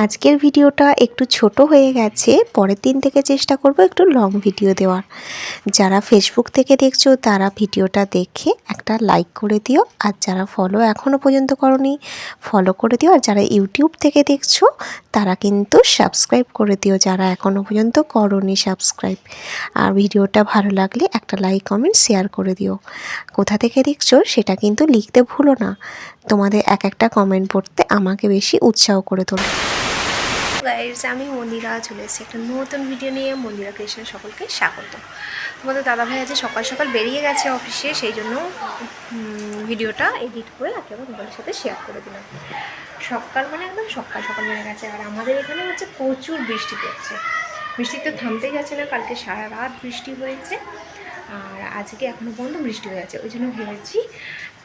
আজকের ভিডিওটা একটু ছোট হয়ে গেছে, পরের দিন থেকে চেষ্টা করব একটু লং ভিডিও দেওয়ার। যারা ফেসবুক থেকে দেখছ, তারা ভিডিওটা দেখে একটা লাইক করে দিও, আর যারা ফলো এখনও পর্যন্ত করনি ফলো করে দিও, আর যারা ইউটিউব থেকে দেখছ, তারা কিন্তু সাবস্ক্রাইব করে দিও, যারা এখনও পর্যন্ত করনি সাবস্ক্রাইব আর ভিডিওটা ভালো লাগলে একটা লাইক কমেন্ট শেয়ার করে দিও। কোথা থেকে দেখছ, সেটা কিন্তু লিখতে ভুলো না। তোমাদের এক একটা কমেন্ট পড়তে আমাকে বেশি উৎসাহ করে তোলে। গাইজ আমি মন্দিরা চলে এসেছি। একটা নতুন ভিডিও নিয়ে মন্দিরা কৃষ্ণ সকলকে স্বাগত। তোমাদের দাদাভাই আজ সকাল সকাল বেরিয়ে গেছে অফিসে সেই জন্য ভিডিওটা এডিট করে একেবারে তোমাদের সাথে শেয়ার করে দিলাম। সকাল মানে একদম সকাল সকাল বেড়ে গেছে। আর আমাদের এখানে হচ্ছে প্রচুর বৃষ্টি পড়ছে। বৃষ্টি তো থামতেই যাচ্ছে না, কালকে সারা রাত বৃষ্টি হয়েছে। আর আজকে এখনও পর্যন্ত বৃষ্টি হয়ে আছে। ওই জন্য ভেবেছি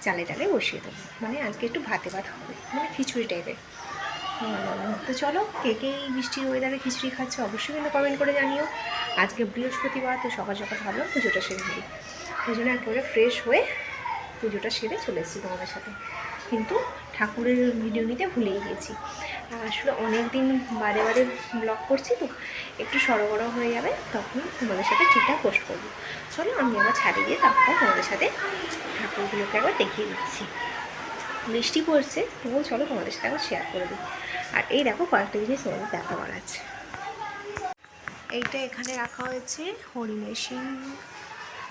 চালে ডালে বসিয়ে দেবো। মানে আজকে একটু ভাতে ভাত হবে মানে খিচুড়ি টাইপের তো চলো, কে কে এই বৃষ্টির ওয়েদারে খিচুড়ি খাচ্ছে অবশ্যই কিন্তু কমেন্ট করে জানিও। আজকে বৃহস্পতিবার, তো সকাল সকাল ভাবলাম পুজোটা সেরে দিই ওই জন্য একেবারে ফ্রেশ হয়ে পুজোটা সেরে চলে এসেছি তোমাদের সাথে। কিন্তু ঠাকুরের ভিডিও নিতে ভুলেই গেছি। আসলে অনেক দিন বারে বারে ব্লগ করছি তো, একটু সরবরাহ হয়ে যাবে, তখন তোমাদের সাথে ঠিকঠাক পোস্ট করব। চলো, আমি আবার ছাড়িয়ে দিয়ে তারপর তোমাদের সাথে ঠাকুরগুলোকে একবার দেখিয়ে দিচ্ছি। বৃষ্টি পড়ছে, তবুও চলো তোমাদের সাথে একবার শেয়ার করে দিই। আর এই দেখো কয়েকটা জিনিস তোমাদের দেখাবার আছে। এইটা এখানে রাখা হয়েছে হরিণের মেশিন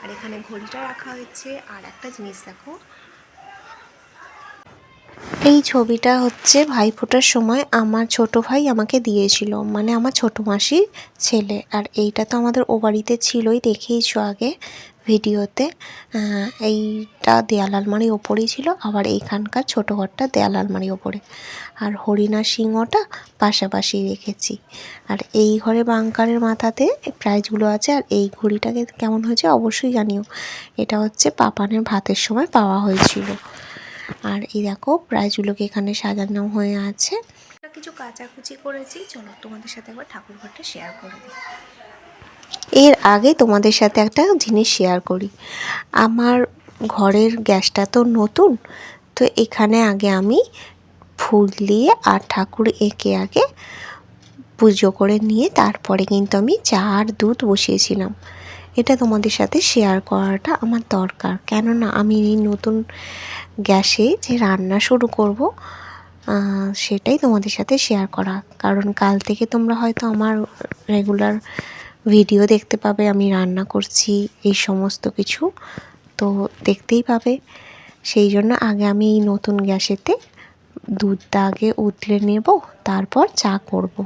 আর এখানে ঘড়িটা রাখা হয়েছে। আর একটা জিনিস দেখো এই ছবিটা হচ্ছে ভাইফোঁটার সময় আমার ছোট ভাই আমাকে দিয়েছিল। মানে আমার ছোট মাসির ছেলে। আর এইটা তো আমাদের ও বাড়িতে ছিলই দেখেইছো আগে ভিডিওতে। এইটা দেয়াল আলমারির ওপরেই ছিল, আবার এইখানকার ছোটো ঘরটা দেয়াল আলমারির ওপরে। আর হরিণা সিংহটা পাশাপাশি রেখেছি। আর এই ঘরে বাংকারের মাথাতে প্রাইজগুলো আছে, আর এই ঘড়িটাকে কেমন হয়েছে অবশ্যই জানিও। এটা হচ্ছে পাপানের ভাতের সময় পাওয়া হয়েছিল। আর এই দেখো প্রাইজগুলোকে এখানে সাজানো হয়ে আছে। কিছু কাচাকুচি করেছি চলো তোমাদের সাথে একবার ঠাকুর ঘরটা শেয়ার করে দিই। এর আগে তোমাদের সাথে একটা জিনিস শেয়ার করি। আমার ঘরের গ্যাসটা তো নতুন তো এখানে আগে আমি ফুল দিয়ে আর ঠাকুর এঁকে আগে পুজো করে নিয়ে তারপরে কিন্তু আমি চা আর দুধ বসিয়েছিলাম। এটা তোমাদের সাথে শেয়ার করাটা আমার দরকার। কেননা আমি এই নতুন গ্যাসে যে রান্না শুরু করব সেটাই তোমাদের সাথে শেয়ার করা। কারণ কাল থেকে তোমরা হয়তো আমার রেগুলার ভিডিও দেখতে পাবে, আমি রান্না করছি, এই সমস্ত কিছু তো দেখতেই পাবে। সেই জন্য আগে আমি এই নতুন গ্যাসেতে দুধটা আগে উতলে নেব, তারপর চা করব।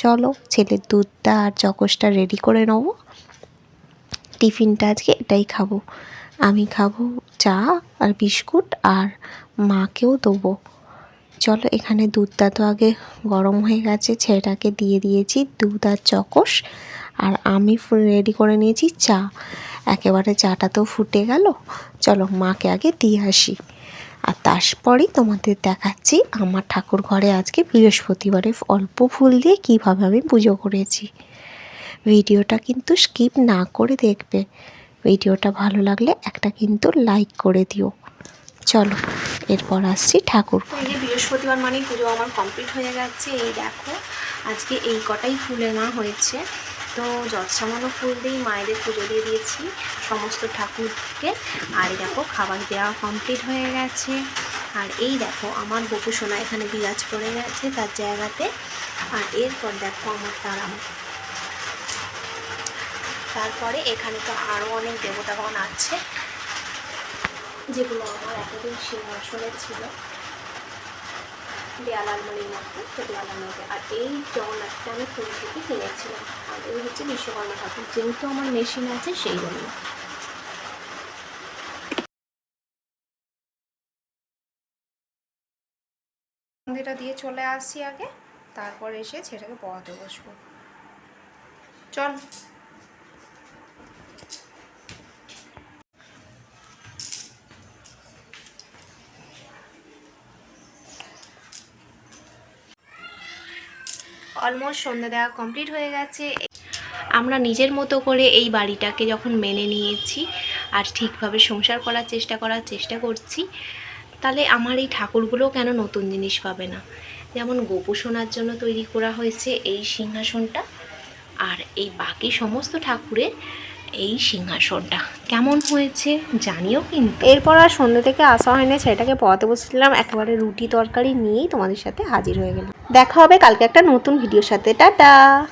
চলো, ছেলের দুধটা আর চকসটা রেডি করে নেব। টিফিনটা আজকে এটাই খাব। আমি খাব চা আর বিস্কুট আর মাকেও দেবো। চলো এখানে দুধটা তো আগে গরম হয়ে গেছে, ছেলেটাকে দিয়ে দিয়েছি দুধ আর চকস আর আমি রেডি করে নিয়েছি চা। একেবারে চাটা তো ফুটে গেল। চলো মাকে আগে দিয়ে আসি। আর তারপরেই তোমাদের দেখাচ্ছি আমার ঠাকুর ঘরে আজকে বৃহস্পতিবারে অল্প ফুল দিয়ে কীভাবে আমি পুজো করেছি। ভিডিওটা কিন্তু স্কিপ না করে দেখবে। ভিডিওটা ভালো লাগলে একটা কিন্তু লাইক করে দিও। চলো, এরপর আসছি ঠাকুর এই যে বৃহস্পতিবার মানেই পুজো আমার কমপ্লিট হয়ে গেছে, এই দেখো, আজকে এই কটাই ফুলের মা হয়েছে। তো যৎসামান্য ফুল দিয়েই মায়েদের পুজো দিয়ে দিয়েছি সমস্ত ঠাকুরকে। আর দেখো, খাবার দেওয়া কমপ্লিট হয়ে গেছে। আর এই দেখো, আমার বকু সোনা এখানে বিরাজ করে গেছে তার জায়গাতে। আর এরপর দেখো আমার তারা তারপরে এখানে তো আরও অনেক দেবতাগণ আছে, যেগুলো আমার এতদিন সিংহাসনে ছিল। দেয়াল আলমারির মধ্যে দেয়াল আলমারিতে আর এই জগন্নাথটা আমি ফুল থেকে কিনেছিলাম। আর এই হচ্ছে বিশ্বকর্মা ঠাকুর। যেহেতু আমার মেশিন আছে, সেই জন্য। মন্দিরটা দিয়ে চলে আসছি আগে, তারপর এসে সেটাকে পড়াতে বসবো। চল। অলমোস্ট সন্ধ্যা দেওয়া কমপ্লিট হয়ে গেছে। আমরা নিজের মতো করে এই বাড়িটাকে যখন মেনে নিয়েছি আর ঠিকভাবে সংসার করার চেষ্টা করার চেষ্টা করছি, তাহলে আমার এই ঠাকুরগুলো কেন নতুন জিনিস পাবে না? যেমন গোপোষণার জন্য তৈরি করা হয়েছে এই সিংহাসনটা আর এই বাকি সমস্ত ঠাকুরের এই সিংহাসনটা। কেমন হয়েছে জানিও কিন্তু। এরপর আর সন্ধ্যে থেকে আসা হয়নি, ছেলেটাকে পড়াতে বসেছিলাম। একেবারে রুটি তরকারি নিয়েই তোমাদের সাথে হাজির হয়ে গেলাম। দেখা হবে কালকে একটা নতুন ভিডিওর সাথে। টাটা!